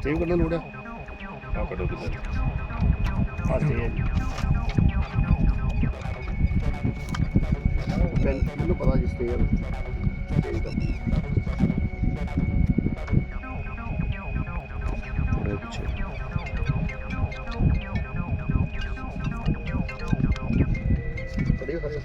ਸਟੇਵ ਕੱਢਣ ਲੋੜ ਆ ਆ ਕੱਢੋ ਕਿੱਧਰ ਆ ਪੈਨ ਮੈਨੂੰ ਪਤਾ ਜੀ ਸਟੇ ਹੈ। ਸਟੇ ਦਾ ਥੋੜੇ ਪਿੱਛੇ। ਹੋ ਖੜੇ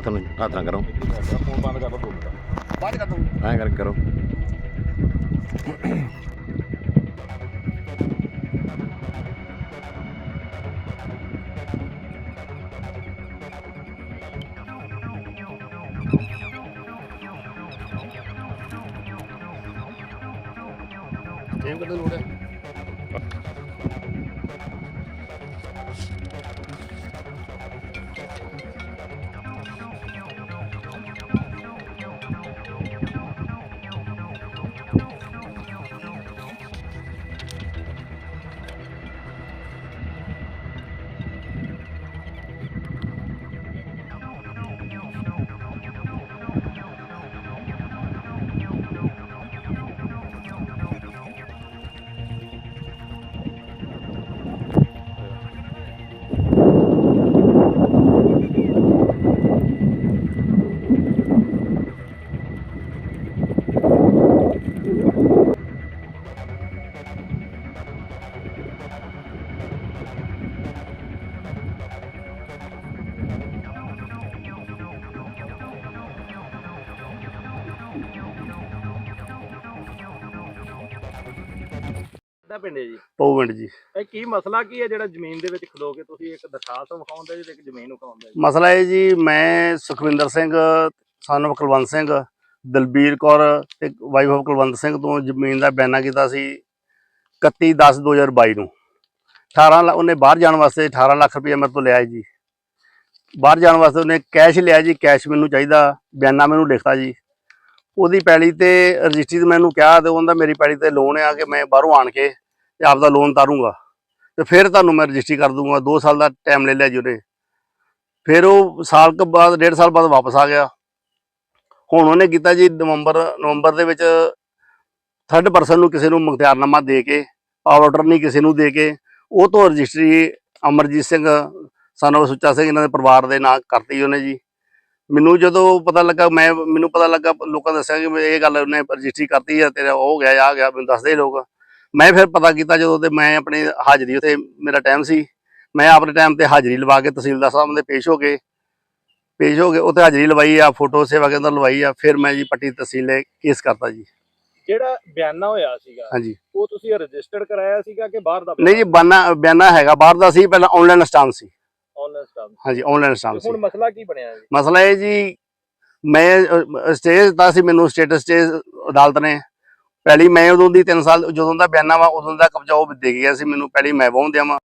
ਕਰੋ ਇੱਧਰ ਖਾਤਨਾ ਖਾਤਨਾ ਕਰੋ। ਫੋਨ ਬੰਦ ਕਰ ਦੋ ਬਾਅਦ ਕਰ ਦੂੰ। ਐਂ ਕਰਕੇ ਕਰੋ। ਪਿੰਡ ਹੈ ਜੀ? ਪਊ ਪਿੰਡ ਜੀ। ਇਹ ਕੀ ਮਸਲਾ ਕੀ ਹੈ ਜਿਹੜਾ ਜ਼ਮੀਨ ਦੇ ਵਿੱਚ ਖਲੋ ਕੇ ਤੁਸੀਂ ਇੱਕ ਦਰਖਾਸਤ ਵਿਖਾਉਂਦੇ ਜੀ ਤੇ ਇੱਕ ਜ਼ਮੀਨ ਵਿਖਾਉਂਦੇ ਜੀ ਮਸਲਾ ਇਹ ਜੀ ਮੈਂ ਸੁਖਵਿੰਦਰ ਸਿੰਘ ਸਾਨੂੰ ਕੁਲਵੰਤ ਸਿੰਘ ਦਲਬੀਰ ਕੌਰ ਤੇ ਵਾਈਫ ਆਫ ਕੁਲਵੰਤ ਸਿੰਘ ਤੋਂ ਜ਼ਮੀਨ ਦਾ ਬਿਆਨਾ ਕੀਤਾ ਸੀ 31 10 2022 ਨੂੰ। 18 ਲੱਖ ਉਹਨੇ ਬਾਹਰ ਜਾਣ ਵਾਸਤੇ 18 ਲੱਖ ਰੁਪਏ ਮੇਰੇ ਤੋਂ ਲਿਆ ਜੀ। ਬਾਹਰ ਜਾਣ ਵਾਸਤੇ ਉਹਨੇ ਕੈਸ਼ ਲਿਆ ਜੀ ਕੈਸ਼ ਮੈਨੂੰ ਚਾਹੀਦਾ ਬਿਆਨਾ ਮੈਨੂੰ ਲਿਖਤਾ ਜੀ। ਉਹਦੀ ਪੈਲੀ ਤੇ ਰਜਿਸਟਰੀ ਤੇ ਮੈਨੂੰ ਕਿਹਾ ਤੇ ਉਹਦਾ ਮੇਰੀ ਪੈਲੀ ਤੇ ਲੋਨ ਆ ਕਿ ਮੈਂ ਬਾਹਰੋਂ ਆਣ ਕੇ ਤੇ ਆਪਦਾ ਲੋਨ ਤਾਰੂੰਗਾ। ਤੇ ਫਿਰ ਤੁਹਾਨੂੰ ਮੈਂ ਰਜਿਸਟਰੀ ਕਰ ਦੂੰਗਾ 2 ਸਾਲ ਦਾ ਟਾਈਮ ਲੈ ਲਿਆ ਜੀ ਉਹਨੇ। ਫਿਰ ਉਹ ਸਾਲ ਤੋਂ ਬਾਅਦ, ਡੇਢ ਸਾਲ ਬਾਅਦ ਵਾਪਸ ਆ ਗਿਆ। ਹੁਣ ਉਹਨੇ ਕੀਤਾ ਜੀ ਨਵੰਬਰ ਨਵੰਬਰ ਦੇ ਵਿੱਚ ਥਰਡ ਪਰਸਨ ਨੂੰ ਕਿਸੇ ਨੂੰ ਮੁਖਤਿਆਰਨਾਮਾ ਦੇ ਕੇ ਪਾਵਰ ਆਰਡਰ ਨਹੀਂ ਕਿਸੇ ਨੂੰ ਦੇ ਕੇ, ਉਹ ਤੋਂ ਰਜਿਸਟਰੀ ਅਮਰਜੀਤ ਸਿੰਘ ਸਾਨੂੰ ਸੁੱਚਾ ਸਿੰਘ ਇਹਨਾਂ ਦੇ ਪਰਿਵਾਰ ਦੇ ਨਾਂ ਕਰਤੀ ਉਹਨੇ ਜੀ। ਮੈਨੂੰ ਜਦੋਂ ਪਤਾ ਲੱਗਾ, ਮੈਂ, ਮੈਨੂੰ ਪਤਾ ਲੱਗਾ, ਲੋਕਾਂ ਨੇ ਦੱਸਿਆ ਕਿ ਇਹ ਗੱਲ ਉਹਨੇ ਰਜਿਸਟਰੀ ਕਰਤੀ ਆ, ਤੇਰਾ ਉਹ ਗਿਆ ਆ ਗਿਆ, ਮੈਨੂੰ ਦੱਸਦੇ ਲੋਕ। ਮੈਂ ਫਿਰ ਪਤਾ ਕੀਤਾ ਜਦੋਂ ਤੇ ਮੈਂ ਆਪਣੀ ਹਾਜ਼ਰੀ ਉੱਥੇ ਮੇਰਾ ਟਾਈਮ ਸੀ। ਮੈਂ ਆਪਣੇ ਟਾਈਮ ਤੇ ਹਾਜ਼ਰੀ ਲਵਾ ਕੇ ਤਹਿਸੀਲਦਾਰ ਸਾਹਿਬ ਦੇ ਪੇਸ਼ ਹੋ ਕੇ ਪੇਸ਼ ਹੋ ਕੇ ਉੱਥੇ ਹਾਜ਼ਰੀ ਲਵਾਈ ਆ ਫੋਟੋ ਸੇਵਾ ਕੇਂਦਰ ਲਵਾਈ ਆ ਫਿਰ ਮੈਂ ਜੀ ਪੱਟੀ ਤਹਿਸੀਲੇ ਕੇਸ ਕਰਤਾ ਜੀ। ਜਿਹੜਾ ਬਿਆਨਾ ਹੋਇਆ ਸੀਗਾ ਹਾਂਜੀ। ਉਹ ਤੁਸੀਂ ਰਜਿਸਟਰਡ ਕਰਾਇਆ ਸੀਗਾ ਕਿ ਬਾਹਰ ਦਾ ਨਹੀਂ ਜੀ ਬਾਨਾ ਬਿਆਨਾ ਹੈਗਾ ਬਾਹਰ ਦਾ ਸੀ ਪਹਿਲਾਂ ਆਨਲਾਈਨ ਸਟਾਮ ਸੀ। ਆਨਲਾਈਨ ਸਟਾਫ ਹਾਂਜੀ ਆਨਲਾਈਨ ਸਟਾਮ ਸੀ ਹੁਣ ਮਸਲਾ ਕੀ ਬਣਿਆ ਜੀ? ਮਸਲਾ ਇਹ ਜੀ ਮੈਂ ਸਟੇਜ ਦਿੱਤਾ ਸੀ ਮੈਨੂੰ ਸਟੇਟਸ ਅਦਾਲਤ ਨੇ। ਪਹਿਲੀ ਮੈਂ ਉਦੋਂ ਦੀ 3 ਸਾਲ ਜਦੋਂ ਦਾ ਬਿਆਨਾ ਵਾ ਉਦੋਂ ਦਾ ਕਬਜ਼ਾ ਉਹ ਦੇ ਗਿਆ ਸੀ ਮੈਨੂੰ ਪਹਿਲੀ ਮੈਂ ਵਾਹੁੰਦਿਆ ਵਾ।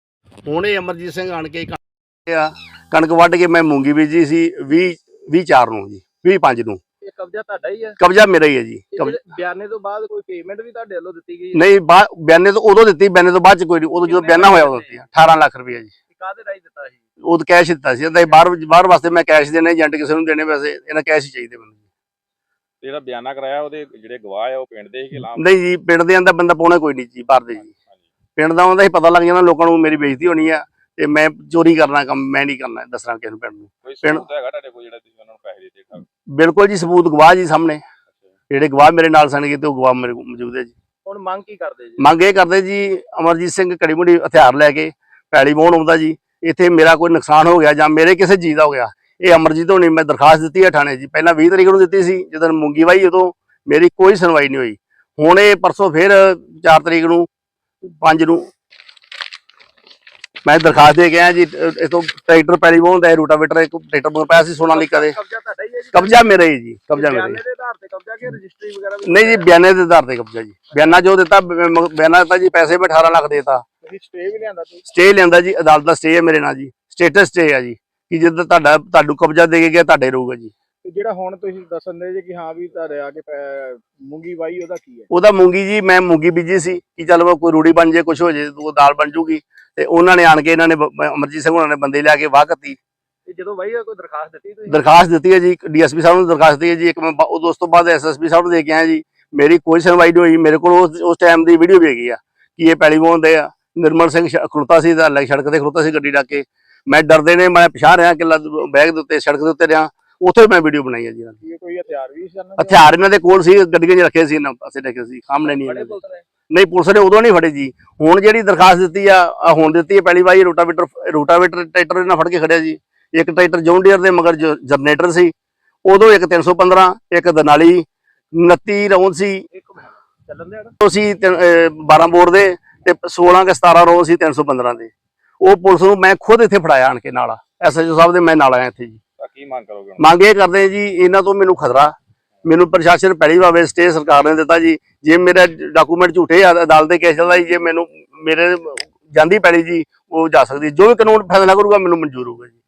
ਹੁਣ ਇਹ ਅਮਰਜੀਤ ਸਿੰਘ ਆਣ ਕੇ ਕਣਕ ਆ ਕਣਕ ਵੱਢ ਕੇ ਮੈਂ ਮੂੰਗੀ ਬੀਜੀ ਸੀ 20 20 4 ਨੂੰ ਜੀ 20 5 ਨੂੰ। ਇਹ ਕਬਜ਼ਾ ਤੁਹਾਡਾ ਹੀ ਹੈ ਕਬਜ਼ਾ ਮੇਰਾ ਹੀ ਹੈ ਜੀ ਬਿਆਨੇ ਤੋਂ ਬਾਅਦ ਕੋਈ ਪੇਮੈਂਟ ਵੀ ਤੁਹਾਡੇ ਵੱਲੋਂ ਦਿੱਤੀ ਗਈ ਨਹੀਂ ਬਿਆਨੇ ਤੋਂ ਉਦੋਂ ਦਿੱਤੀ ਬਿਆਨੇ ਤੋਂ ਬਾਅਦ ਚ ਕੋਈ ਨਹੀਂ ਉਦੋਂ ਜਦੋਂ ਬਿਆਨਾ ਹੋਇਆ ਉਦੋਂ ਦਿੱਤੀ ਆ, 18 ਲੱਖ ਰੁਪਏ ਜੀ। ਕਾਹਦੇ ਰਾਹੀਂ ਦਿੱਤਾ ਸੀ? ਉਦੋਂ ਕੈਸ਼ ਦਿੱਤਾ ਸੀ ਤੇ ਬਾਹਰ ਬਾਹਰ ਵਾਸਤੇ ਮੈਂ ਕੈਸ਼ ਦੇਣੇ ਏਜੰਟ ਕਿਸੇ ਨੂੰ ਦੇਣੇ ਵੈਸੇ ਇਹਨਾਂ ਕੈਸ਼ ਹੀ ਚਾਹੀਦੇ ਮੈਨੂੰ। ਜਿਹੜਾ ਬਿਆਨਾ ਕਰਾਇਆ ਉਹਦੇ ਜਿਹੜੇ ਗਵਾਹ ਆ ਉਹ ਪਿੰਡ ਦੇ ਹੀ ਕਿ ਲਾਮ ਨਹੀਂ ਜੀ ਪਿੰਡ ਦੇ ਅੰਦਰ ਬੰਦਾ ਪਾਉਣਾ ਕੋਈ ਨਹੀਂ ਜੀ ਬਾਹਰ ਦੇ ਜੀ। ਪਿੰਡ ਦਾ ਉਹਦਾ ਹੀ ਪਤਾ ਲੱਗ ਜਾਂਦਾ ਲੋਕਾਂ ਨੂੰ ਮੇਰੀ ਬੇਇੱਜ਼ਤੀ ਹੋਣੀ ਆ ਤੇ ਮੈਂ ਚੋਰੀ ਕਰਨਾ ਕੰਮ ਮੈਂ ਨਹੀਂ ਕਰਨਾ ਦੱਸਣਾ ਕਿਸੇ ਨੂੰ ਪਿੰਡ ਨੂੰ। ਕੋਈ ਸਬੂਤ ਹੈਗਾ ਤੁਹਾਡੇ ਕੋਲ ਜਿਹੜਾ ਤੁਸੀਂ ਉਹਨਾਂ ਨੂੰ ਪੈਸੇ ਦਿੱਤੇ ਖਾਓ ਬਿਲਕੁਲ ਜੀ ਸਬੂਤ ਗਵਾਹ ਜੀ ਸਾਹਮਣੇ। ਜਿਹੜੇ ਗਵਾਹ ਮੇਰੇ ਨਾਲ ਸਨ ਤੇ ਉਹ ਗਵਾਹ ਮੇਰੇ ਕੋਲ ਮੌਜੂਦ ਹੈ ਜੀ। ਹੁਣ ਮੰਗ ਕੀ ਕਰਦੇ ਜੀ? ਮੰਗ ਇਹ ਕਰਦੇ ਜੀ ਅਮਰਜੀਤ ਸਿੰਘ ਕੜੀ ਮੁੜੀ ਹਥਿਆਰ ਲੈ ਕੇ ਪੈਲੀ ਮੋਹਣ ਆਉਂਦਾ ਜੀ। ਇੱਥੇ ਮੇਰਾ ਕੋਈ ਨੁਕਸਾਨ ਹੋ ਗਿਆ ਜਾਂ ਮੇਰੇ ਕਿਸੇ ਚੀਜ਼ ਦਾ ਹੋ ਗਿਆ ਇਹ ਅਮਰਜੀਤ ਹੋਣੀ ਮੈਂ ਦਰਖਾਸਤ ਦਿੱਤੀ ਹੈ ਥਾਣੇ ਜੀ। ਪਹਿਲਾਂ 20 ਤਰੀਕ ਨੂੰ ਦਿੱਤੀ ਸੀ ਜਦੋਂ ਮੂੰਗੀ ਵਾਈ ਉਦੋਂ ਮੇਰੀ ਕੋਈ ਸੁਣਵਾਈ ਨਹੀਂ ਹੋਈ। ਹੁਣ ਇਹ ਪਰਸੋਂ ਫਿਰ 4 ਤਰੀਕ ਨੂੰ 5 ਨੂੰ ਮੈਂ ਦਰਖਾਸਤ ਦੇ ਗਿਆ ਜੀ ਤੋਂ ਟਰੈਕਟਰ ਪੈਲੀ ਮੋਹਣ ਦਾ ਰੂਟਾਵੇਟਰ ਇੱਕ ਟਰੈਕਟਰ ਮੋਹ ਪਿਆ ਸੀ ਸੋਨਾਲੀਕਾ ਦੇ। ਕਬਜ਼ਾ ਹੀ ਹੈ ਮੇਰਾ ਹੀ ਜੀ ਕਬਜ਼ਾ ਮੇਰਾ ਹੀ ਬਿਆਨੇ ਦੇ ਆਧਾਰ ਤੇ ਕਬਜ਼ਾ ਕਿ ਰਜਿਸਟਰੀ ਵਗੈਰਾ ਵੀ ਨਹੀਂ ਜੀ ਬਿਆਨੇ ਦੇ ਆਧਾਰ ਤੇ ਕਬਜ਼ਾ ਜੀ। ਬਿਆਨਾ ਜੋ ਦਿੱਤਾ ਬਿਆਨਾ ਦਿੱਤਾ ਜੀ ਪੈਸੇ ਮੈਂ 18 ਲੱਖ ਦੇਤਾ। ਤੁਸੀਂ ਸਟੇ ਵੀ ਲਿਆਂਦਾ ਤੁਸੀਂ ਸਟੇ ਲੈਂਦਾ ਜੀ ਅਦਾਲਤ ਦਾ ਸਟੇ ਹੈ ਮੇਰੇ ਨਾਲ ਜੀ। ਸਟੇਟਸ ਸਟੇ ਹੈ ਜੀ। ਕਿ ਜਦੋਂ ਤੁਹਾਡਾ ਤੁਹਾਨੂੰ ਕਬਜ਼ਾ ਦੇ ਕੇ ਗਿਆ ਤੁਹਾਡੇ ਰਹੂਗਾ ਜੀ। ਤੇ ਜਿਹੜਾ ਹੁਣ ਤੁਸੀਂ ਦੱਸਣ ਦੇ ਜੇ ਕਿ ਹਾਂ ਵੀ ਤੁਹਾਡੇ ਆ ਕੇ ਪੈ- ਮੂੰਗੀ ਵਾਈ ਉਹਦਾ ਕੀ ਹੈ? ਉਹਦਾ ਮੂੰਗੀ ਜੀ ਮੈਂ ਮੂੰਗੀ ਬੀਜੀ ਸੀ ਕਿ ਚੱਲ ਉਹ ਕੋਈ ਰੂੜੀ ਬਣ ਜੇ ਕੁਝ ਹੋ ਜੇ ਉਹ ਦਾਲ ਬਣ ਜੂਗੀ। ਤੇ ਉਹਨਾਂ ਨੇ ਆਣ ਕੇ ਇਹਨਾਂ ਨੇ ਬ- ਬ- ਅਮਰਜੀਤ ਸਿੰਘ ਉਹਨਾਂ ਨੇ ਬੰਦੇ ਲਿਆ ਕੇ ਵਾਹ ਕੱਤੀ ਤੇ ਜਦੋਂ ਇਹ ਕੋਈ ਦਰਖਾਸਤ ਦਿੱਤੀ ਤੁਸੀਂ? ਦਰਖਾਸਤ ਦਿੱਤੀ ਹੈ ਜੀ ਡੀਐਸਪੀ ਸਾਹਿਬ ਨੂੰ ਦਰਖਾਸਤ ਦਿੱਤੀ ਹੈ ਜੀ ਇੱਕ ਮੈਂ ਬ- ਉਹ ਉਸ ਤੋਂ ਬਾਅਦ ਐਸਐਸਪੀ ਸਾਹਿਬ ਨੂੰ ਦੇ ਕੇ ਆਇਆ ਜੀ ਮੇਰੀ ਕੋਈ ਸੁਣਵਾਈ ਨਹੀਂ ਹੋਈ ਮੇਰੇ ਕੋਲ ਉਸ ਉਸ ਟਾਈਮ ਦੀ ਵੀਡੀਓ ਵੀ ਹੈਗੀ ਆ ਕਿ ਇਹ ਪੈਲੀ ਦੇ ਆ। ਨਿਰਮਲ ਸਿੰਘ ਸ਼- ਖਲੋਤਾ ਸੀ ਤਾਂ ਲੱਗ ਸੜਕ ਤੇ ਖਲੋਤਾ ਸੀ ਗੱਡੀ ਡੱਕ ਕੇ। ਮੈਂ ਡਰਦੇ ਨੇ ਮੈਂ ਪਿਛਾਂ ਰਿਹਾ ਕਿ ਬੈਗ ਦੇ ਉੱਤੇ ਸੜਕ ਦੇ ਉੱਤੇ ਰਿਹਾ। ਉੱਥੇ ਮੈਂ ਵੀਡੀਓ ਬਣਾਈ ਹੈ ਜੀ ਇਹਨਾਂ ਦੀ। ਕੋਈ ਹਥਿਆਰ ਵੀ ਹਥਿਆਰ ਇਹਨਾਂ ਦੇ ਕੋਲ ਸੀ ਗੱਡੀਆਂ 'ਚ ਰੱਖੇ ਸੀ ਇਹਨਾਂ ਪਾਸੇ ਰੱਖੇ ਸੀ ਸਾਹਮਣੇ ਨਹੀਂ ਨਹੀਂ ਪੁਲਿਸ ਨੇ ਉਦੋਂ ਨਹੀਂ ਫੜੇ ਜੀ। ਹੁਣ ਜਿਹੜੀ ਦਰਖਾਸਤ ਦਿੱਤੀ ਆ ਹੁਣ ਦਿੱਤੀ ਹੈ ਪਹਿਲੀ ਵਾਰੀ ਰੋਟਾਵੇਟਰ ਰੋਟਾਵੇਟਰ ਟਰੈਕਟਰ ਇਹਨਾਂ ਫੜ ਕੇ ਖੜਿਆ ਜੀ। ਇੱਕ ਟਰੈਕਟਰ ਜੌਨ ਡੀਅਰ ਦੇ ਮਗਰ ਜਨਰੇਟਰ ਸੀ। ਉਦੋਂ ਇੱਕ 315 ਇੱਕ ਦਨਾਲੀ 29 ਰੌਂਦ ਸੀ। ਚੱਲਣ ਦੇ ਸੀ ਅਹ 12 ਬੋਰ ਦੇ ਤੇ 16 ਕੇ 17 ਰੌਂਦ ਸੀ 315 ਦੇ। ਉਹ ਪੁਲਿਸ ਨੂੰ ਮੈਂ ਖੁਦ ਇੱਥੇ ਫੜਾਇਆ ਆਣ ਕੇ ਨਾਲ। ਐਸਐਚਓ ਸਾਹਿਬ ਦੇ ਮੈਂ ਨਾਲ ਆਇਆ ਇੱਥੇ ਜੀ। ਤਾਂ ਕੀ ਮੰਗ ਕਰੋਗੇ ਹੁਣ? ਮੰਗ ਇਹ ਕਰਦੇ ਜੀ ਇਹਨਾਂ ਤੋਂ ਮੈਨੂੰ ਖਤਰਾ। ਮੈਨੂੰ ਪ੍ਰਸ਼ਾਸਨ ਪਹਿਲੀ ਵਾਰ ਸਟੇ ਸਰਕਾਰ ਨੇ ਦਿੱਤਾ ਜੀ। ਜੇ ਮੇਰੇ ਡਾਕੂਮੈਂਟ ਝੂਠੇ ਆ ਅਦਾਲਤ ਦੇ ਕੇਸ ਚੱਲਦਾ ਜੀ ਜੇ ਮੈਨੂੰ ਮੇਰੇ ਜਾਂਦੀ ਪੈਲੀ ਜੀ ਉਹ ਜਾ ਸਕਦੀ ਜੋ ਵੀ ਕਾਨੂੰਨ ਫੈਸਲਾ ਕਰੂਗਾ ਮੈਨੂੰ ਮਨਜ਼ੂਰ ਹੋਊਗਾ ਜੀ।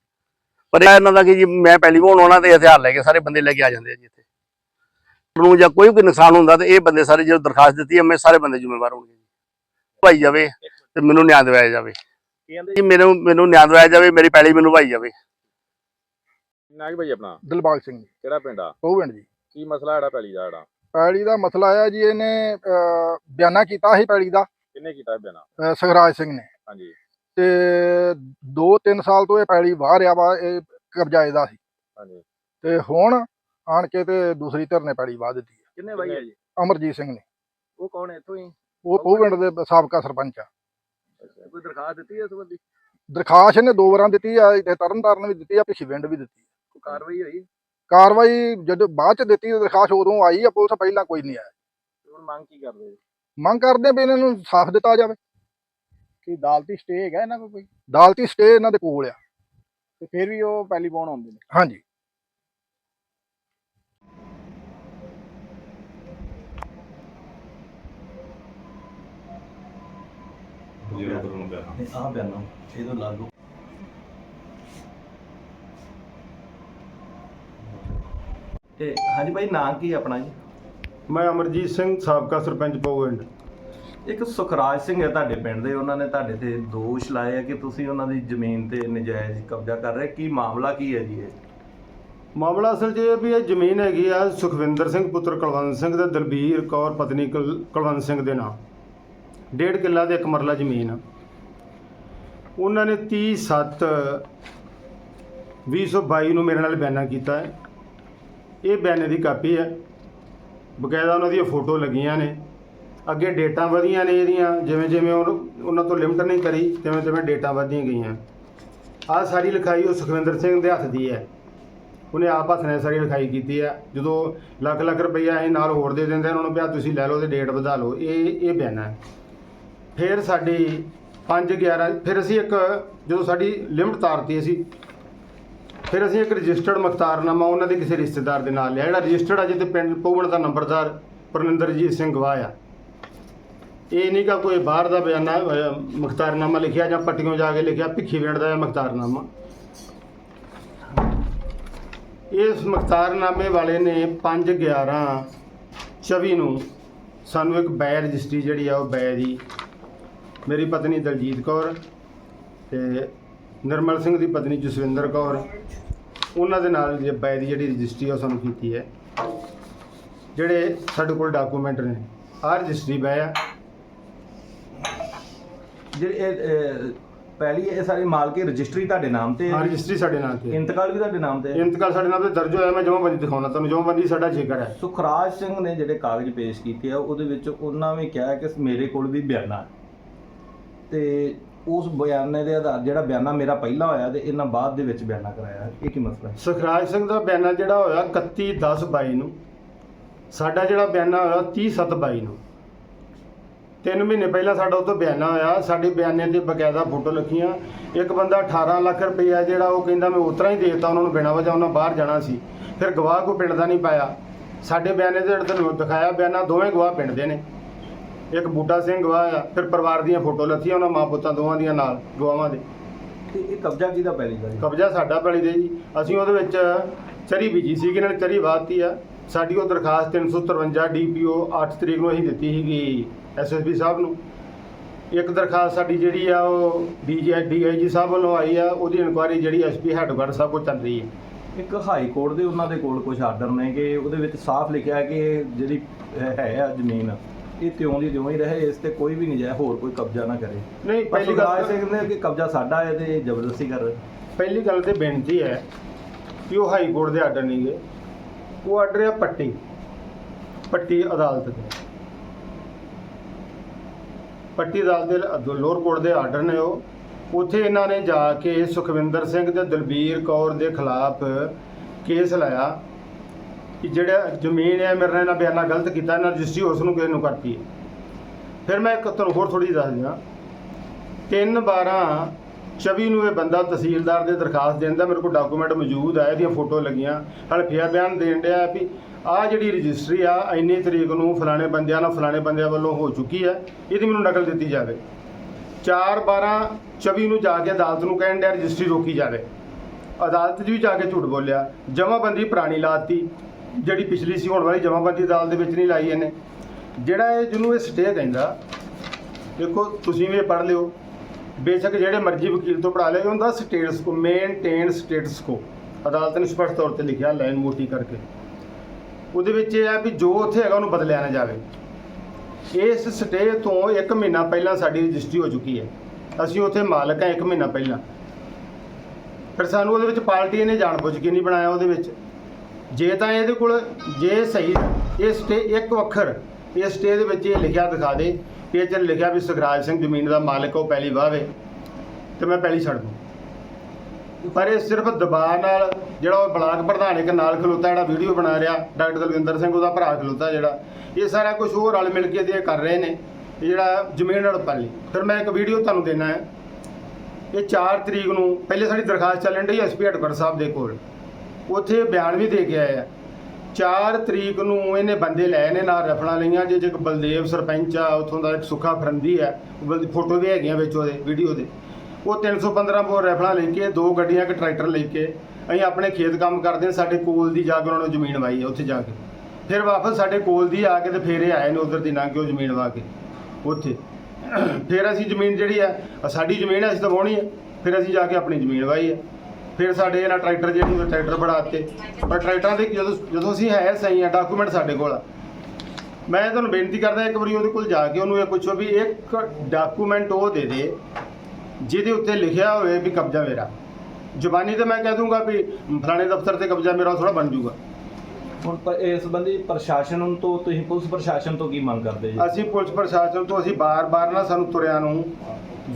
ਪਰ ਇਹ ਇਹਨਾਂ ਦਾ ਕਿ ਜੀ ਮੈਂ ਪਹਿਲੀ ਵਾਰ ਆਉਣਾ ਤੇ ਹਥਿਆਰ ਲੈ ਕੇ ਸਾਰੇ ਬੰਦੇ ਲੈ ਕੇ ਆ ਜਾਂਦੇ ਆ ਜੀ ਇੱਥੇ। ਨੂੰ ਜਾਂ ਕੋਈ ਵੀ ਨੁਕਸਾਨ ਹੁੰਦਾ ਤੇ ਇਹ ਬੰਦੇ ਸਾਰੇ ਜਦੋਂ ਦਰਖਾਸਤ ਦਿੱਤੀ ਹੈ ਮੈਂ ਸਾਰੇ ਬੰਦੇ ਜ਼ਿੰਮੇਵਾਰ ਹੋਣਗੇ ਜੀ। ਭਾਈ ਜਾਵੇ ਤੇ ਮੈਨੂੰ ਨਿਆਂ ਦਿਵਾਇਆ ਜਾਵੇ। ਕੀ ਕਹਿੰਦੇ? ਜੀ ਮੈਨੂੰ ਮੈਨੂੰ ਨਿਆਂ ਦਿਵਾਇਆ ਜਾਵੇ ਮੇਰੀ ਪੈਲੀ ਮੈਨੂੰ ਭਾਈ ਜਾਵੇ। ਨਾ ਕਿ ਭਾਈ ਆਪਣਾ? ਦਿਲਬਾਗ ਸਿੰਘ ਜੀ। ਕਿਹੜਾ ਪਿੰਡ ਆ? ਪਹੁਵਿੰਡ ਜੀ। ਕੀ ਮਸਲਾ ਜਿਹੜਾ ਪੈਲੀ ਦਾ ਜਿਹੜਾ? ਪੈੜੀ ਦਾ ਮਸਲਾ ਆ ਜੀ ਇਹਨੇ ਅਹ, ਬਿਆਨਾ ਕੀਤਾ ਸੀ ਪੈੜੀ ਦਾ। ਕਿੰਨੇ ਕੀਤਾ ਇਹ ਬਿਆਨਾ? ਅਹ, ਸਖਰਾਜ ਸਿੰਘ ਨੇ। ਹਾਂਜੀ। ਤੇ 2-3 ਸਾਲ ਤੋਂ ਇਹ ਪੈੜੀ ਬਾਹਰ ਰਿਹਾ ਵਾ ਇਹ ਕਬਜ਼ਾ ਇਹਦਾ ਸੀ। ਹਾਂਜੀ। ਤੇ ਹੁਣ ਆਣ ਕੇ ਤੇ ਦੂਸਰੀ ਧਿਰ ਨੇ ਪੈੜੀ ਵਾਹ ਦਿੱਤੀ ਹੈ। ਕਿੰਨੇ ਬਾਈ ਹੈ ਜੀ? ਅਮਰਜੀਤ ਸਿੰਘ ਨੇ। ਉਹ ਕੌਣ ਹੈ ਇੱਥੋਂ ਹੀ? ਉਹ ਪਹੁਵਿੰਡ ਦੇ ਸਾਬਕਾ ਸਰਪੰਚ ਆ। ਕੋਈ ਦਰਖਾਸਤ ਦਿੱਤੀ ਹੈ ਇਸ ਸੰਬੰਧੀ? ਦਰਖਾਸਤ ਇਹਨੇ ਦੋ ਵਾਰਾਂ ਦਿੱਤੀ ਆ ਤੇ ਤਰਨਤਾਰਨ ਵੀ ਦਿੱਤੀ ਆ ਪਿਛਵਿੰਡ ਵੀ ਦਿੱਤੀ ਕੋਈ ਕਾਰਵਾਈ ਹੋਈ? ਕਾਰਵਾਈ ਜਦੋਂ ਬਾਅਦ ਚ ਦਿੱਤੀ ਦਰਖਾਸਤ ਉਦੋਂ ਆਈ ਆ ਪੁਲਿਸ ਪਹਿਲਾਂ ਕੋਈ ਨਹੀਂ ਆਇਆ। ਹੁਣ ਮੰਗ ਕੀ ਕਰਦੇ ਜੀ? ਮੰਗ ਕਰਦੇ ਆ ਵੀ ਇਹਨਾਂ ਨੂੰ ਸਾਫ਼ ਦਿੱਤਾ ਜਾਵੇ। ਕਿ ਅਦਾਲਤੀ ਸਟੇ ਹੈਗਾ ਇਹਨਾਂ ਕੋਲ ਕੋਈ? ਅਦਾਲਤੀ ਸਟੇ ਇਹਨਾਂ ਦੇ ਕੋਲ ਆ। ਤੇ ਫਿਰ ਵੀ ਉਹ ਪਹਿਲੀ ਪਾਉਣ ਆਉਂਦੇ ਨੇ? ਹਾਂਜੀ। ਆ ਬਿਆਨਾ ਇਹਨੂੰ ਲਾਗੂ। ਤੇ ਹਾਂਜੀ ਭਾਈ ਨਾਂ ਕੀ ਹੈ ਆਪਣਾ ਜੀ? ਮੈਂ ਅਮਰਜੀਤ ਸਿੰਘ ਸਾਬਕਾ ਸਰਪੰਚ ਪੋਗੰਡ ਇੱਕ ਸੁਖਰਾਜ ਸਿੰਘ ਹੈ ਤੁਹਾਡੇ ਪਿੰਡ ਦੇ। ਉਹਨਾਂ ਨੇ ਤੁਹਾਡੇ ਤੇ ਦੋਸ਼ ਲਾਏ ਆ ਕਿ ਤੁਸੀਂ ਉਹਨਾਂ ਦੀ ਜ਼ਮੀਨ ਤੇ ਨਜਾਇਜ਼ ਕਬਜ਼ਾ ਕਰ ਰਹੇ। ਕੀ ਮਾਮਲਾ ਕੀ ਹੈ ਜੀ ਇਹ? ਮਾਮਲਾ ਅਸਲ 'ਚ ਇਹ ਵੀ ਇਹ ਜ਼ਮੀਨ ਹੈਗੀ ਆ ਸੁਖਵਿੰਦਰ ਸਿੰਘ ਪੁੱਤਰ ਕੁਲਵੰਤ ਸਿੰਘ ਤੇ ਦਲਬੀਰ ਕੌਰ ਪਤਨੀ ਕੁਲ- ਕੁਲਵੰਤ ਸਿੰਘ ਦੇ ਨਾਂ ਡੇਢ ਕਿੱਲਾ ਤੇ ਇੱਕ ਮਰਲਾ ਜ਼ਮੀਨ। ਉਹਨਾਂ ਨੇ 30 7 2022 ਨੂੰ ਮੇਰੇ ਨਾਲ ਬਿਆਨਾ ਕੀਤਾ ਹੈ। ਇਹ ਬਿਆਨੇ ਦੀ ਕਾਪੀ ਹੈ। ਬਕਾਇਦਾ ਉਹਨਾਂ ਦੀਆਂ ਫੋਟੋ ਲੱਗੀਆਂ ਨੇ। ਅੱਗੇ ਡੇਟਾਂ ਵਧੀਆਂ ਨੇ ਇਹਦੀਆਂ। ਜਿਵੇਂ ਜਿਵੇਂ ਉਹਨਾਂ ਤੋਂ ਲਿਮਟ ਨਹੀਂ ਕਰੀ, ਤਿਵੇਂ ਤਿਵੇਂ ਡੇਟਾਂ ਵਧੀਆਂ ਗਈਆਂ। ਆਹ ਸਾਰੀ ਲਿਖਾਈ ਉਹ ਸੁਖਵਿੰਦਰ ਸਿੰਘ ਦੇ ਹੱਥ ਦੀ ਹੈ। ਉਹਨੇ ਆਪ ਹੱਥ ਨਾਲ ਸਾਰੀ ਲਿਖਾਈ ਕੀਤੀ ਹੈ। ਜਦੋਂ ਲੱਖ ਲੱਖ ਰੁਪਈਆ ਇਹ ਨਾਲ ਹੋਰ ਦੇ ਦਿੰਦੇ ਉਹਨਾਂ ਨੂੰ ਪਿਆ ਤੁਸੀਂ ਲੈ ਲਓ ਤੇ ਡੇਟ ਵਧਾ ਲਓ। ਇਹ ਇਹ ਬਿਆਨਾ ਹੈ। ਫਿਰ ਸਾਡੀ 5 11 ਫਿਰ ਅਸੀਂ ਇੱਕ ਜਦੋਂ ਸਾਡੀ ਲਿਮਟ ਤਾਰਤੀ ਅਸੀਂ ਫਿਰ ਅਸੀਂ ਇੱਕ ਰਜਿਸਟਰਡ ਮਖਤਾਰਨਾਮਾ ਉਹਨਾਂ ਦੇ ਕਿਸੇ ਰਿਸ਼ਤੇਦਾਰ ਦੇ ਨਾਲ ਲਿਆ। ਜਿਹੜਾ ਰਜਿਸਟਰਡ ਅਜੇ ਤੇ ਪਿੰਡ ਪੌਵਣ ਦਾ ਨੰਬਰਦਾਰ ਪਰਨਿੰਦਰਜੀਤ ਸਿੰਘ ਗਵਾਹ ਆ ਇਹ ਨਹੀਂ ਕਿ ਕੋਈ ਬਾਹਰ ਦਾ ਬਿਆਨਾ ਅਹ, ਮੁਖਤਾਰਨਾਮਾ ਲਿਖਿਆ ਜਾਂ ਪੱਟੀਆਂ ਜਾ ਕੇ ਲਿਖਿਆ ਭਿੱਖੀ ਵਿੰਡ ਦਾ ਮੁਖਤਾਰਨਾਮਾ। ਇਸ ਮੁਖਤਾਰਨਾਮੇ ਵਾਲੇ ਨੇ 5 11 24 ਨੂੰ ਸਾਨੂੰ ਇੱਕ ਬੈ ਰਜਿਸਟਰੀ ਜਿਹੜੀ ਆ ਉਹ ਬੈ ਦੀ ਮੇਰੀ ਪਤਨੀ ਦਲਜੀਤ ਕੌਰ ਤੇ ਨਿਰਮਲ ਸਿੰਘ ਦੀ ਪਤਨੀ ਜਸਵਿੰਦਰ ਕੌਰ। ਉਹਨਾਂ ਦੇ ਨਾਲ ਜੇ ਬੈ ਦੀ ਜਿਹੜੀ ਰਜਿਸਟਰੀ ਆ ਉਹ ਸਾਨੂੰ ਕੀਤੀ ਹੈ। ਜਿਹੜੇ ਸਾਡੇ ਕੋਲ ਡਾਕੂਮੈਂਟ ਨੇ ਆਹ ਰਜਿਸਟਰੀ ਬੈ ਆ। ਜਿਹੜੇ ਇਹ ਪਹਿਲੀ ਇਹ ਸਾਰੀ ਮਾਲਕੀ ਰਜਿਸਟਰੀ ਤੁਹਾਡੇ ਨਾਮ ਤੇ ਹੈ? ਆਹ ਜੀ? ਰਜਿਸਟਰੀ ਸਾਡੇ ਨਾਂ ਤੇ ਹੈ। ਇੰਤਕਾਲ ਵੀ ਤੁਹਾਡੇ ਨਾਮ ਤੇ ਹੈ? ਇੰਤਕਾਲ ਸਾਡੇ ਨਾਮ ਤੇ ਦਰਜ ਹੋਇਆ ਮੈਂ ਜਮਾਬੰਦੀ ਦਿਖਾਉਣਾ ਤੁਹਾਨੂੰ ਜਮਾਬੰਦੀ ਸਾਡਾ ਜ਼ਿਕਰ ਹੈ। ਸੁਖਰਾਜ ਸਿੰਘ ਨੇ ਜਿਹੜੇ ਕਾਗਜ਼ ਪੇਸ਼ ਕੀਤੇ ਆ ਉਹਦੇ ਵਿੱਚ ਉਹਨਾਂ ਵੀ ਕਿਹਾ ਕਿ ਮੇਰੇ ਕੋਲ ਵੀ ਬਿਆਨਾ ਹੈ ਤੇ ਉਸ ਬਿਆਨੇ ਦੇ ਆਧਾਰ ਜਿਹੜਾ ਬਿਆਨਾ ਮੇਰਾ ਪਹਿਲਾ ਹੋਇਆ ਤੇ ਇਹਨਾਂ ਬਾਅਦ ਦੇ ਵਿੱਚ ਬਿਆਨਾ ਕਰਾਇਆ। ਇਹ ਕੀ ਮਸਲਾ ਹੈ? ਸੁਖਰਾਜ ਸਿੰਘ ਦਾ ਬਿਆਨਾ ਜਿਹੜਾ ਹੋਇਆ 31 10 22 ਨੂੰ। ਸਾਡਾ ਜਿਹੜਾ ਬਿਆਨਾ ਹੋਇਆ 30 7 22 ਨੂੰ। ਤਿੰਨ ਮਹੀਨੇ ਪਹਿਲਾਂ ਸਾਡਾ ਉਹ ਤੋਂ ਬਿਆਨਾ ਹੋਇਆ, ਸਾਡੇ ਬਿਆਨੇ ਤੇ ਬਕਾਇਦਾ ਫੋਟੋ ਲਿਖੀਆਂ ਇੱਕ ਬੰਦਾ 18 ਲੱਖ ਰੁਪਈਆ ਜਿਹੜਾ ਉਹ ਕਹਿੰਦਾ ਮੈਂ ਉਤਰਾ ਹੀ ਦੇਤਾ, ਉਹਨਾਂ ਨੂੰ ਬਿਨਾਂ ਵਜ੍ਹਾ ਉਹਨਾਂ ਬਾਹਰ ਜਾਣਾ ਸੀ। ਫਿਰ ਗਵਾਹ ਕੋ ਪਿੰਡ ਦਾ ਨਹੀਂ ਪਾਇਆ। ਸਾਡੇ ਬਿਆਨੇ ਦੇ ਦਿਖਾਇਆ, ਬਿਆਨਾ ਦੋਵੇਂ ਗਵਾਹ ਪਿੰਡ ਦੇ ਨੇ। ਇੱਕ ਬੂਟਾ ਸਿੰਘ ਗਵਾਹ ਆ ਫਿਰ ਪਰਿਵਾਰ ਦੀਆਂ ਫੋਟੋ ਲੱਥੀਆਂ ਉਹਨਾਂ ਮਾਂ ਪੁੱਤਾਂ ਦੋਵਾਂ ਦੀਆਂ ਨਾਲ ਗਵਾਹਾਂ ਦੇ। ਤੇ ਇਹ ਕਬਜ਼ਾ ਕਿਹਦਾ ਪਹਿਲੀ ਦਾ ਜੀ? ਕਬਜ਼ਾ ਸਾਡਾ ਪੈਲੀ ਦੇ ਜੀ। ਅਸੀਂ ਉਹਦੇ ਵਿੱਚ ਚਰੀ ਬੀਜੀ ਸੀ ਕਿ ਇਹਨਾਂ ਨੇ ਚਰੀ ਵਾਹਤੀ ਆ। ਸਾਡੀ ਉਹ ਦਰਖਾਸਤ 353 ਡੀਪੀਓ 8 ਤਰੀਕ ਨੂੰ ਅਸੀਂ ਦਿੱਤੀ ਸੀਗੀ ਐਸਐਸਪੀ ਸਾਹਿਬ ਨੂੰ। ਇੱਕ ਦਰਖਾਸਤ ਸਾਡੀ ਜਿਹੜੀ ਆ ਉਹ ਡੀਜੀ ਡੀਆਈਜੀ ਸਾਹਿਬ ਵੱਲੋਂ ਆਈ ਆ ਉਹਦੀ ਇਨਕੁਆਇਰੀ ਜਿਹੜੀ ਐਸਪੀ ਹੈਡਕੁਆਟਰ ਸਾਹਿਬ ਕੋਲ ਚੱਲ ਰਹੀ ਹੈ ਇੱਕ ਹਾਈ ਕੋਰਟ ਦੇ ਉਹਨਾਂ ਦੇ ਕੋਲ ਕੁਝ ਆਰਡਰ ਨੇ ਕਿ ਉਹਦੇ ਵਿੱਚ ਸਾਫ਼ ਲਿਖਿਆ ਕਿ ਜਿਹੜੀ ਹੈ ਆ ਜ਼ਮੀਨ ਇਹ ਤਿਉਂ ਦੀ ਤਿਉਂ ਹੀ ਰਹੇ ਇਸ ਤੇ ਕੋਈ ਵੀ ਨਜਾਇਜ਼ ਹੋਰ ਕੋਈ ਕਬਜ਼ਾ ਨਾ ਕਰੇ। ਨਹੀਂ ਪਰ ਪਹਿਲੀ ਸੁਖਰਾਜ ਗੱਲ ਸਿੰਘ ਨੇ ਕਿ ਕਬਜ਼ਾ ਸਾਡਾ ਹੈ ਤੇ ਜ਼ਬਰਦਸਤੀ ਕਰ ਰਹੇ। ਪਹਿਲੀ ਗੱਲ ਤੇ ਬੇਨਤੀ ਹੈ ਕਿ ਉਹ ਹਾਈ ਕੋਰਟ ਦੇ ਆਰਡਰ ਨਹੀਂ ਗਏ। ਉਹ ਆਰਡਰ ਆ ਪੱਟੀ। ਪੱਟੀ ਅਦਾਲਤ ਦੇ। ਪੱਟੀ ਅਦਾਲਤ ਦੇ ਲੋਅਰ ਕੋਰਟ ਦੇ ਆਰਡਰ ਨੇ ਉਹ। ਉੱਥੇ ਇਹਨਾਂ ਨੇ ਜਾ ਕੇ ਸੁਖਵਿੰਦਰ ਸਿੰਘ ਤੇ ਦਲਬੀਰ ਕੌਰ ਦੇ ਖਿਲਾਫ ਕੇਸ ਲਾਇਆ। ਕਿ ਜਿਹੜਾ ਜ਼ਮੀਨ ਹੈ, ਮੇਰੇ ਨਾਲ ਇਹਨਾਂ ਬਿਆਨਾ ਗਲਤ ਕੀਤਾ, ਇਹਨਾਂ ਰਜਿਸਟਰੀ ਉਸ ਨੂੰ ਕਿਸੇ ਨੂੰ ਕਰਤੀ ਹੈ। ਫਿਰ ਮੈਂ ਇੱਕ ਤੁਹਾਨੂੰ ਹੋਰ ਥੋੜੀ ਦੱਸ ਦਿਆਂ। 3 12 24 ਨੂੰ ਇਹ ਬੰਦਾ ਤਹਿਸੀਲਦਾਰ ਦੇ ਦਰਖਾਸਤ ਦਿੰਦਾ ਮੇਰੇ ਕੋਲ ਡਾਕੂਮੈਂਟ ਮੌਜੂਦ ਆ, ਇਹਦੀਆਂ ਫੋਟੋ ਲੱਗੀਆਂ। ਹਲਫੀਆ ਬਿਆਨ ਦੇਣ ਡਿਆ ਵੀ ਆਹ ਜਿਹੜੀ ਰਜਿਸਟਰੀ ਆ, ਇੰਨੀ ਤਰੀਕ ਨੂੰ ਫਲਾਣੇ ਬੰਦਿਆਂ ਨਾਲ ਫਲਾਣੇ ਬੰਦਿਆਂ ਵੱਲੋਂ ਹੋ ਚੁੱਕੀ ਹੈ ਇਹਦੀ ਮੈਨੂੰ ਨਕਲ ਦਿੱਤੀ ਜਾਵੇ। 4 12 24 ਨੂੰ ਜਾ ਕੇ ਅਦਾਲਤ ਨੂੰ ਕਹਿਣ ਡਿਆ ਰਜਿਸਟਰੀ ਰੋਕੀ ਜਾਵੇ। ਅਦਾਲਤ 'ਚ ਵੀ ਜਾ ਕੇ ਝੂਠ ਬੋਲਿਆ। ਜਮ੍ਹਾਂਬੰਦੀ ਪੁਰਾਣੀ ਲਾਤੀ ਜਿਹੜੀ ਪਿਛਲੀ ਸੀ, ਹੋਣ ਵਾਲੀ ਜਮ੍ਹਾਂਬੰਦੀ ਅਦਾਲਤ ਦੇ ਵਿੱਚ ਨਹੀਂ ਲਾਈ ਇਹਨੇ। ਜਿਹੜਾ ਇਹ ਜਿਹਨੂੰ ਇਹ ਸਟੇ ਕਹਿੰਦਾ, ਦੇਖੋ ਤੁਸੀਂ ਵੀ ਇਹ ਪੜ੍ਹ ਲਿਓ। ਬੇਸ਼ੱਕ ਜਿਹੜੇ ਮਰਜ਼ੀ ਵਕੀਲ ਤੋਂ ਪੜ੍ਹਾ ਲਿਓ ਹੁੰਦਾ ਸਟੇਟਸ ਕੋ ਮੇਨਟੇਨ ਸਟੇਟਸ ਕੋ ਅਦਾਲਤ ਨੇ ਸਪਸ਼ਟ ਤੌਰ ਤੇ ਲਿਖਿਆ, ਲਾਈਨ ਮੋਟੀ ਕਰਕੇ। ਉਹਦੇ ਵਿੱਚ ਇਹ ਆ ਵੀ ਜੋ ਉੱਥੇ ਹੈਗਾ, ਉਹਨੂੰ ਬਦਲਿਆ ਨਾ ਜਾਵੇ। ਇਸ ਸਟੇ ਤੋਂ 1 ਮਹੀਨਾ ਪਹਿਲਾਂ ਸਾਡੀ ਰਜਿਸਟਰੀ ਹੋ ਚੁੱਕੀ ਹੈ। ਅਸੀਂ ਉੱਥੇ ਮਾਲਕ ਹਾਂ 1 ਮਹੀਨਾ ਪਹਿਲਾਂ। ਫਿਰ ਸਾਨੂੰ ਉਹਦੇ ਵਿੱਚ ਪਾਰਟੀ ਨੇ ਜਾਣਬੁੱਝ ਕੇ ਨਹੀਂ ਬਣਾਇਆ ਉਹਦੇ ਵਿੱਚ। ਜੇ ਤਾਂ ਇਹਦੇ ਕੋਲ ਜੇ ਸਹੀ ਇਹ ਸਟੇ ਇੱਕ ਅੱਖਰ ਇਹ ਸਟੇ ਦੇ ਵਿੱਚ ਇਹ ਲਿਖਿਆ ਦਿਖਾ ਦੇ ਕਿ ਇਹ 'ਚ ਲਿਖਿਆ ਵੀ ਸੁਖਰਾਜ ਸਿੰਘ ਜ਼ਮੀਨ ਦਾ ਮਾਲਕ ਉਹ ਪਹਿਲੀ ਵਾਵੇ ਤੇ ਮੈਂ ਪਹਿਲੀ ਛੱਡ ਦੂੰ। ਪਰ ਇਹ ਸਿਰਫ ਦਬਾਅ ਨਾਲ ਜਿਹੜਾ ਉਹ ਬਲਾਕ ਪ੍ਰਧਾਨ ਇੱਕ ਨਾਲ ਖਲੋਤਾ ਜਿਹੜਾ ਵੀਡੀਓ ਬਣਾ ਰਿਹਾ, ਡਾਕਟਰ ਦਲਵਿੰਦਰ ਸਿੰਘ, ਉਹਦਾ ਭਰਾ ਖਲੋਤਾ ਜਿਹੜਾ। ਇਹ ਸਾਰਾ ਕੁਝ ਉਹ ਰਲ ਮਿਲ ਕੇ ਤੇ ਇਹ ਕਰ ਰਹੇ ਨੇ, ਇਹ ਜਿਹੜਾ ਜ਼ਮੀਨ ਹੜਪਣ ਲਈ ਫਿਰ ਮੈਂ ਇੱਕ ਵੀਡੀਓ ਤੁਹਾਨੂੰ ਦੇਣਾ ਹੈ। ਇਹ 4 ਤਰੀਕ ਨੂੰ ਪਹਿਲੇ ਸਾਡੀ ਦਰਖਾਸਤ ਚੱਲਣ ਡਈ ਐਸਪੀ ਹੈਡਕੁਆਟਰ ਸਾਹਿਬ ਦੇ ਕੋਲ। ਉੱਥੇ ਬਿਆਨ ਵੀ ਦੇ ਕੇ ਆਏ ਆ। 4 ਤਰੀਕ ਨੂੰ ਇਹਨੇ ਬੰਦੇ ਲਏ ਨੇ, ਨਾਲ ਰਫਲਾਂ ਲਈਆਂ। ਜੇ ਇੱਕ ਬਲਦੇਵ ਸਰਪੰਚ ਆ, ਉੱਥੋਂ ਦਾ ਇੱਕ ਸੁੱਖਾ ਫਰੰਦੀ ਆ ਉਹ ਫੋਟੋ ਵੀ ਹੈਗੀਆਂ ਵਿੱਚ ਉਹਦੇ, ਵੀਡੀਓ ਦੇ। ਉਹ 315 ਬੋਰ ਰਫਲਾਂ ਲੈ ਕੇ, ਦੋ ਗੱਡੀਆਂ, ਇੱਕ ਟਰੈਕਟਰ ਲੈ ਕੇ, ਅਸੀਂ ਆਪਣੇ ਖੇਤ ਕੰਮ ਕਰਦੇ ਹਾਂ, ਸਾਡੇ ਕੋਲ ਦੀ ਜਾ ਕੇ ਉਹਨਾਂ ਨੂੰ ਜ਼ਮੀਨ ਵਾਈ ਹੈ ਉੱਥੇ ਜਾ ਕੇ। ਫਿਰ ਵਾਪਸ ਸਾਡੇ ਕੋਲ ਦੀ ਆ ਕੇ ਤੇ ਫੇਰ ਇਹ ਆਏ ਨੇ ਉਧਰ ਦੀ ਨਾ ਕਿ ਉਹ ਜ਼ਮੀਨ ਵਾ ਕੇ, ਉੱਥੇ। ਫਿਰ ਅਸੀਂ ਜ਼ਮੀਨ ਜਿਹੜੀ ਆ ਸਾਡੀ ਜ਼ਮੀਨ ਹੈ ਅਸੀਂ ਤਾਂ ਵਾਹੁਣੀ ਹੈ ਫਿਰ ਅਸੀਂ ਜਾ ਕੇ ਆਪਣੀ ਜ਼ਮੀਨ ਵਾਈ ਆ। ਫਿਰ ਸਾਡੇ ਇਹਨਾਂ ਟਰੈਕਟਰ ਜਿਹੜੀ ਟਰੈਕਟਰ ਬਣਾਤੇ ਪਰ ਟਰੈਕਟਰਾਂ ਦੇ ਜਦੋਂ ਜਦੋਂ ਅਸੀਂ ਹੈ ਸਹੀ ਆ ਡਾਕੂਮੈਂਟ ਸਾਡੇ ਕੋਲ ਆ। ਮੈਂ ਤੁਹਾਨੂੰ ਬੇਨਤੀ ਕਰਦਾ ਇੱਕ ਵਾਰੀ ਉਹਦੇ ਕੋਲ ਜਾ ਕੇ ਉਹਨੂੰ ਇਹ ਪੁੱਛੋ ਵੀ ਇੱਕ ਡਾਕੂਮੈਂਟ ਉਹ ਦੇ ਦੇ ਜਿਹਦੇ ਉੱਤੇ ਲਿਖਿਆ ਹੋਵੇ ਵੀ ਕਬਜ਼ਾ ਮੇਰਾ। ਜ਼ੁਬਾਨੀ ਤੇ ਮੈਂ ਕਹਿ ਦੂੰਗਾ ਵੀ ਫਲਾਣੇ ਦਫ਼ਤਰ ਤੇ ਕਬਜ਼ਾ ਮੇਰਾ ਥੋੜਾ ਬਣ ਜਾਊਗਾ। ਹੁਣ ਪ- ਇਸ ਸੰਬੰਧੀ ਪ੍ਰਸ਼ਾਸਨ ਤੋਂ ਤੁਸੀਂ ਪੁਲਿਸ ਪ੍ਰਸ਼ਾਸਨ ਤੋਂ ਕੀ ਮੰਗ ਕਰਦੇ ਜੀ? ਅਸੀਂ ਪੁਲਿਸ ਪ੍ਰਸ਼ਾਸਨ ਤੋਂ ਅਸੀਂ ਬਾਰ-ਬਾਰ ਨਾ ਸਾਨੂੰ ਤੁਰਿਆਂ ਨੂੰ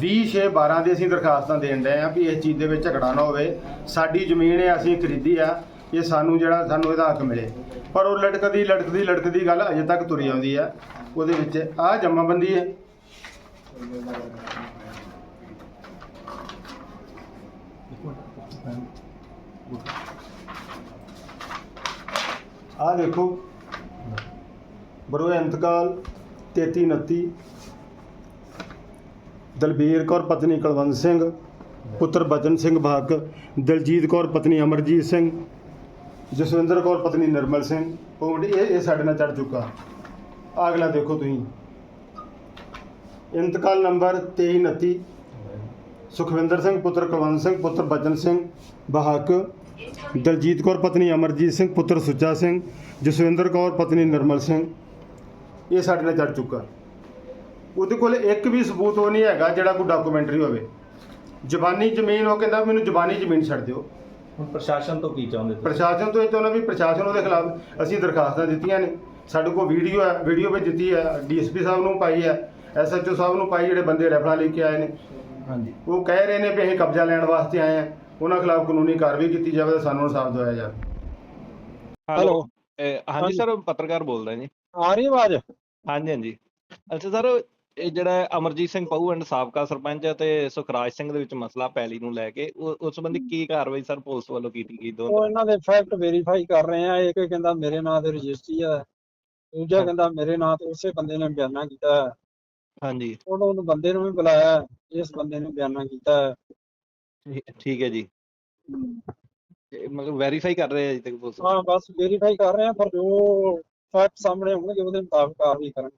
20 6 12 ਦੀ ਅਸੀਂ ਦਰਖਾਸਤਾਂ ਦੇਣ ਦੇ ਆ ਵੀ ਇਸ ਚੀਜ਼ ਦੇ ਵਿੱਚ ਝਗੜਾ ਨਾ ਹੋਵੇ। ਸਾਡੀ ਜ਼ਮੀਨ ਹੈ ਅਸੀਂ ਖਰੀਦੀ ਆ, ਇਹ ਸਾਨੂੰ ਜਿਹੜਾ, ਸਾਨੂੰ ਇਹਦਾ ਹੱਕ ਮਿਲੇ। ਪਰ ਉਹ ਲਟਕਦੀ ਲਟਕਦੀ ਲਟਕਦੀ ਗੱਲ ਅਜੇ ਤੱਕ ਤੁਰੀ ਆਉਂਦੀ ਆ। ਉਹਦੇ ਵਿੱਚ ਆਹ ਜਮਾਬੰਦੀ ਹੈ। ਆਹ ਦੇਖੋ। ਬਰੋਏ ਇੰਤਕਾਲ 3329 ਦਲਬੀਰ ਕੌਰ, ਪਤਨੀ ਕੁਲਵੰਤ ਸਿੰਘ, ਪੁੱਤਰ ਬਚਨ ਸਿੰਘ ਭਾਗ ਦਲਜੀਤ ਕੌਰ, ਪਤਨੀ ਅਮਰਜੀਤ ਸਿੰਘ, ਜਸਵਿੰਦਰ ਕੌਰ, ਪਤਨੀ ਨਿਰਮਲ ਸਿੰਘ। ਉਹ ਇਹ ਇਹ ਸਾਡੇ ਨਾਲ ਚੜ ਚੁੱਕਾ। ਅਗਲਾ ਦੇਖੋ ਤੁਸੀਂ। ਇੰਤਕਾਲ ਨੰਬਰ 2329 ਸੁਖਵਿੰਦਰ ਸਿੰਘ, ਪੁੱਤਰ ਕੁਲਵੰਤ ਸਿੰਘ, ਪੁੱਤਰ ਬਚਨ ਸਿੰਘ ਬਹਾਕ ਦਲਜੀਤ ਕੌਰ, ਪਤਨੀ ਅਮਰਜੀਤ ਸਿੰਘ, ਪੁੱਤਰ ਸੁੱਚਾ ਸਿੰਘ, ਜਸਵਿੰਦਰ ਕੌਰ, ਪਤਨੀ ਨਿਰਮਲ ਸਿੰਘ। ਇਹ ਸਾਡੇ ਨਾਲ ਚੜ ਚੁੱਕਾ। ਉਹਦੇ ਕੋਲ ਇੱਕ ਵੀ ਸਬੂਤ ਉਹ ਨਹੀਂ ਹੈਗਾ ਜਿਹੜਾ ਕੋਈ ਡਾਕੂਮੈਂਟਰੀ ਹੋਵੇ। ਜ਼ਬਾਨੀ ਜ਼ਮੀਨ ਉਹ ਕਹਿੰਦਾ ਮੈਨੂੰ ਜ਼ਬਾਨੀ ਜ਼ਮੀਨ ਛੱਡ ਦਿਓ। ਹੁਣ ਪ੍ਰਸ਼ਾਸਨ ਤੋਂ ਕੀ ਚਾਹੁੰਦੇ ਤੁਸੀਂ? ਪ੍ਰਸ਼ਾਸਨ ਤੋਂ ਇਹ ਚਾਹੁੰਦਾ ਵੀ ਪ੍ਰਸ਼ਾਸਨ ਉਹਦੇ ਖਿਲਾਫ ਅਸੀਂ ਦਰਖਾਸਤਾਂ ਦਿੱਤੀਆਂ ਨੇ। ਸਾਡੇ ਕੋਲ ਵੀਡੀਓ ਹੈ ਵੀਡੀਓ ਵਿੱਚ ਦਿੱਤੀ ਹੈ ਡੀਐਸਪੀ ਸਾਹਿਬ ਨੂੰ ਪਾਈ ਹੈ ਐਸਐਚਓ ਸਾਹਿਬ ਨੂੰ ਪਾਈ ਜਿਹੜੇ ਬੰਦੇ ਰੈਫਰਾਂ ਲੈ ਕੇ ਆਏ ਨੇ। ਹਾਂਜੀ। ਉਹ ਕਹਿ ਰਹੇ ਨੇ ਵੀ ਅਸੀਂ ਕਬਜ਼ਾ ਲੈਣ ਵਾਸਤੇ ਆਏ ਹਾਂ। ਉਹਨਾਂ ਖਿਲਾਫ ਕਾਨੂੰਨੀ ਕਾਰਵਾਈ ਕੀਤੀ ਜਾਵੇ ਤੇ ਸਾਨੂੰ ਇਨਸਾਫ ਦਿਵਾਇਆ ਜਾਵੇ। ਹੈਲੋ। ਹਾਂਜੀ ਸਰ ਪੱਤਰਕਾਰ ਬੋਲਦਾ ਜੀ। ਆ ਰਹੀ ਆਵਾਜ਼? ਹਾਂਜੀ ਹਾਂਜੀ। ਅੱਛਾ ਸਰ ਇਹ ਜਿਹੜਾ ਅਮਰਜੀਤ ਸਿੰਘ ਪਹੂ ਐਂਡ ਸਾਬਕਾ ਸਰਪੰਚ ਅਤੇ ਸੁਖਰਾਜ ਸਿੰਘ ਦੇ ਵਿੱਚ ਮਸਲਾ ਪੈਲੀ ਨੂੰ ਲੈ ਕੇ ਉਸ ਸੰਬੰਧੀ ਕੀ ਕਾਰਵਾਈ ਸਰ ਪੁਲਿਸ ਵੱਲੋਂ ਕੀਤੀ ਗਈ ਦੋਨੋਂ? ਉਹ ਇਹਨਾਂ ਦੇ ਫੈਕਟ ਵੈਰੀਫਾਈ ਕਰ ਰਹੇ ਆ ਇੱਕ ਕਹਿੰਦਾ ਮੇਰੇ ਨਾਂ ਤੇ ਰਜਿਸਟਰੀ ਹੈ ਦੂਜਾ ਕਹਿੰਦਾ ਮੇਰੇ ਨਾਂ ਤੇ ਉਸੇ ਬੰਦੇ ਨੇ ਬਿਆਨਾ ਕੀਤਾ। ਹਾਂਜੀ। ਉਹਨੂੰ ਉਹਨੂੰ ਬੰਦੇ ਨੂੰ ਵੀ ਬੁਲਾਇਆ ਇਸ ਬੰਦੇ ਨੇ ਬਿਆਨਾ ਕੀਤਾ। ਠੀਕ ਹੈ ਜੀ। ਮਤਲਬ ਵੈਰੀਫਾਈ ਕਰ ਰਹੇ ਆ ਅਜੇ ਤੱਕ ਪੁਲਿਸ? ਹਾਂ ਬਸ ਵੈਰੀਫਾਈ ਕਰ ਰਹੇ ਆ ਪਰ ਜੋ ਫੈਕਟ ਸਾਹਮਣੇ ਆਉਣਗੇ ਉਹਦੇ ਮੁਤਾਬਕ ਕਾਰਵਾਈ ਕਰਾਂਗੇ।